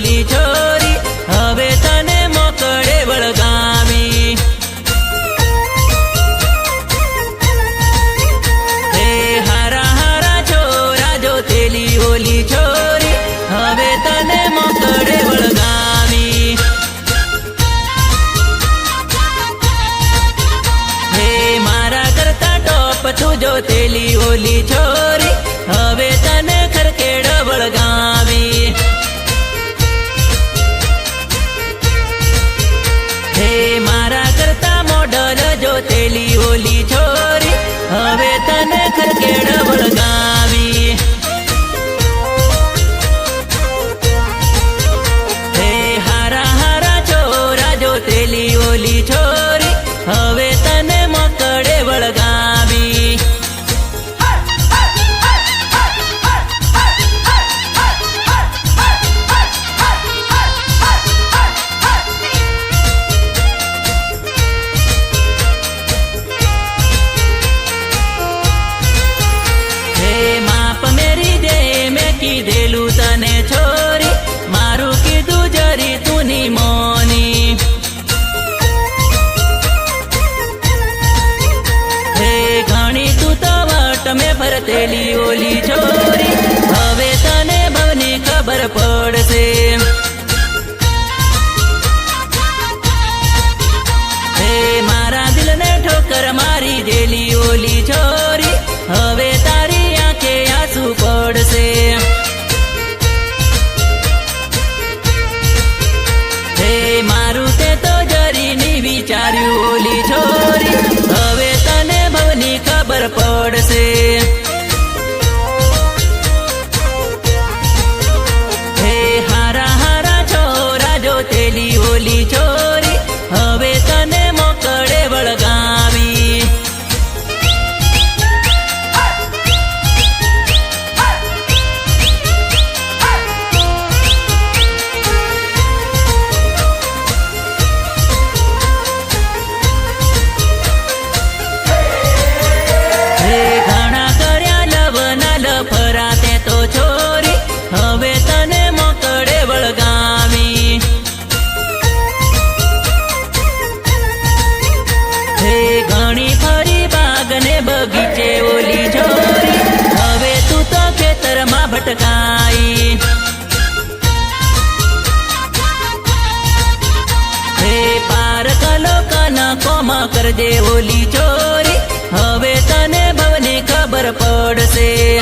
ભોલી છોરી હવે તને મોકળે વળગામી. હે હારા હારા છોરા જો તેલી હોલી છોરી હવે તને મોકળે વળગામી. હે મારા કરતા ટોપ તું જો તેલી હોલી છોરી જોતેલી ઓલી છોરી હવે તને ખરકેડ વળગાવી. હે હારા હારા છોરા જોતેલી ઓલી છોરી વટ મેં ફરતેલી ઓલી છોરી. હવે તને ભવની ખબર પડશે. હે મારા દિલને ઠોકર મારી દેલી ઓલી છોરી. હવે તારી આંખે આંસુ પડશે. હે મારું તે તો જરી વિચાર્યું ઓલી છોરી. હવે તને ભવની ખબર પડશે. જોતેલી ઓલી બગીચે ઓલી જોરી હવે તું તો ખેતરમાં ભટકાઈ કરજે ઓલી ચોરી. હવે તને ભવને ખબર પડશે.